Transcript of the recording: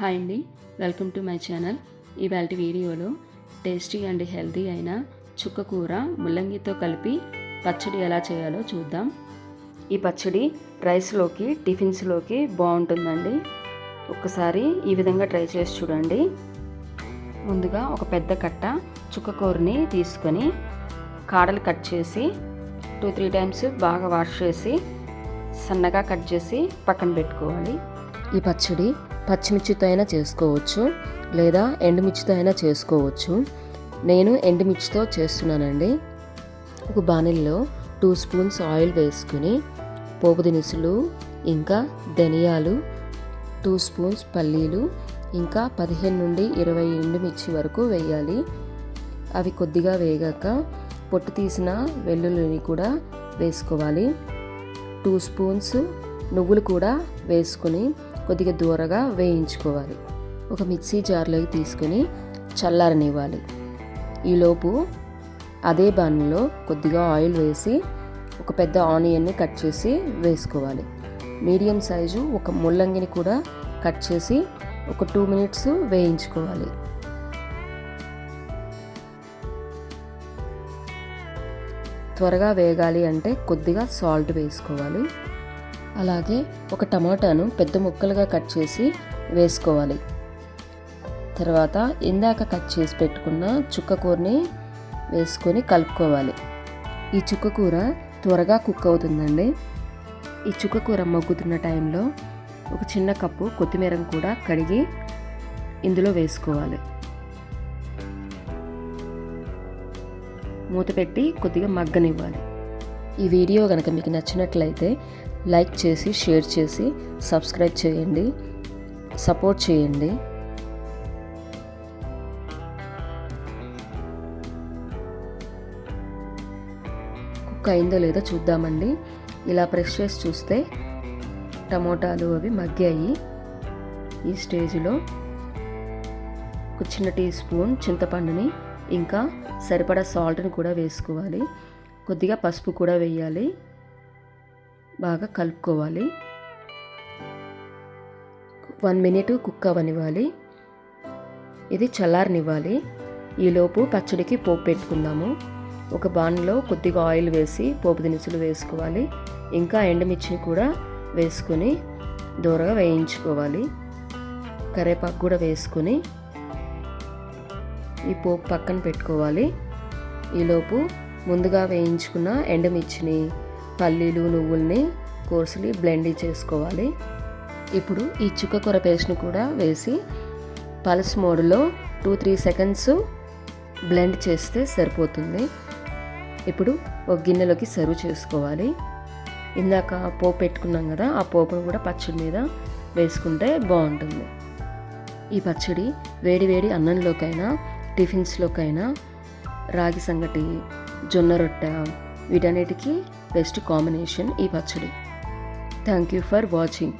Hi అండి. Welcome to my channel. ఇవాళ వీడియోలో టేస్టీ అండ్ హెల్తీ అయిన చుక్క కూర ముల్లంగితో కలిపి పచ్చడి ఎలా చేయాలో చూద్దాం. ఈ పచ్చడి రైస్లోకి టిఫిన్స్లోకి బాగుంటుందండి ఒక్కసారి ఈ విధంగా ట్రై చేసి చూడండి. ముందుగా ఒక పెద్ద కట్ట చుక్క కూరని తీసుకొని కాడలు కట్ చేసి టూ త్రీ టైమ్స్ బాగా వాష్ చేసి సన్నగా కట్ చేసి పక్కన పెట్టుకోవాలి. ఈ పచ్చడి పచ్చిమిర్చితో అయినా చేసుకోవచ్చు లేదా ఎండుమిర్చితో అయినా చేసుకోవచ్చు. నేను ఎండుమిర్చితో చేస్తున్నానండి. ఒక బాణిల్లో టూ స్పూన్స్ ఆయిల్ వేసుకుని పోపు దినుసులు ఇంకా ధనియాలు టూ స్పూన్స్ పల్లీలు ఇంకా పదిహేను నుండి ఇరవై ఎండుమిర్చి వరకు వేయాలి. అవి కొద్దిగా వేగాక పొట్టు తీసిన వెల్లుల్లిని కూడా వేసుకోవాలి. టూ స్పూన్స్ నువ్వులు కూడా వేసుకుని కొద్దిగా దూరగా వేయించుకోవాలి. ఒక మిక్సీ జార్లోకి తీసుకొని చల్లారనివ్వాలి. ఈలోపు అదే బాణలో కొద్దిగా ఆయిల్ వేసి ఒక పెద్ద ఆనియన్ని కట్ చేసి వేసుకోవాలి. మీడియం సైజు ఒక ముల్లంగిని కూడా కట్ చేసి ఒక టూ మినిట్స్ వేయించుకోవాలి. త్వరగా వేగాలి అంటే కొద్దిగా సాల్ట్ వేసుకోవాలి. అలాగే ఒక టమాటాను పెద్ద ముక్కలుగా కట్ చేసి వేసుకోవాలి. తర్వాత ఇందాక కట్ చేసి పెట్టుకున్న చుక్కకూరని వేసుకొని కలుపుకోవాలి. ఈ చుక్క కూర త్వరగా కుక్ అవుతుందండి. ఈ చుక్క కూర మగ్గుతున్న టైంలో ఒక చిన్న కప్పు కొత్తిమీరను కూడా కడిగి ఇందులో వేసుకోవాలి. మూత పెట్టి కొద్దిగా మగ్గనివ్వాలి. ఈ వీడియో కనుక మీకు నచ్చినట్లయితే లైక్ చేసి షేర్ చేసి సబ్స్క్రైబ్ చేయండి సపోర్ట్ చేయండి. కుక్ అయిందో లేదో చూద్దామండి. ఇలా ప్రెస్ చేసి చూస్తే టమోటాలు అవి మగ్గాయి. ఈ స్టేజ్లో ఒక చిన్న టీ స్పూన్ చింతపండుని ఇంకా సరిపడా సాల్ట్ని కూడా వేసుకోవాలి. కొద్దిగా పసుపు కూడా వేయాలి. బాగా కలుపుకోవాలి. వన్ మినిట్ కుక్ అవనివ్వాలి. ఇది చల్లారనివ్వాలి. ఈలోపు పచ్చడికి పోపు పెట్టుకుందాము. ఒక బాణలో కొద్దిగా ఆయిల్ వేసి పోపు దినుసులు వేసుకోవాలి. ఇంకా ఎండుమిర్చి కూడా వేసుకొని దూరగా వేయించుకోవాలి. కరేపాకు కూడా వేసుకొని ఈ పోపు పక్కన పెట్టుకోవాలి. ఈలోపు ముందుగా వేయించుకున్న ఎండుమిర్చిని పల్లీలు నువ్వుల్ని కోర్సుని బ్లెండ్ చేసుకోవాలి. ఇప్పుడు ఈ చుక్క కూర పేస్ట్ని కూడా వేసి పల్స్ మోడ్లో టూ త్రీ సెకండ్స్ బ్లెండ్ చేస్తే సరిపోతుంది. ఇప్పుడు ఒక గిన్నెలోకి సర్వ్ చేసుకోవాలి. ఇందాక పోపు పెట్టుకున్నాం కదా ఆ పోపును కూడా పచ్చడి మీద వేసుకుంటే బాగుంటుంది. ఈ పచ్చడి వేడి వేడి అన్నంలోకైనా టిఫిన్స్లోకైనా రాగి సంగటి జొన్న రొట్టె వీటన్నిటికీ బెస్ట్ కాంబినేషన్ ఈ పచ్చడి. Thank you for watching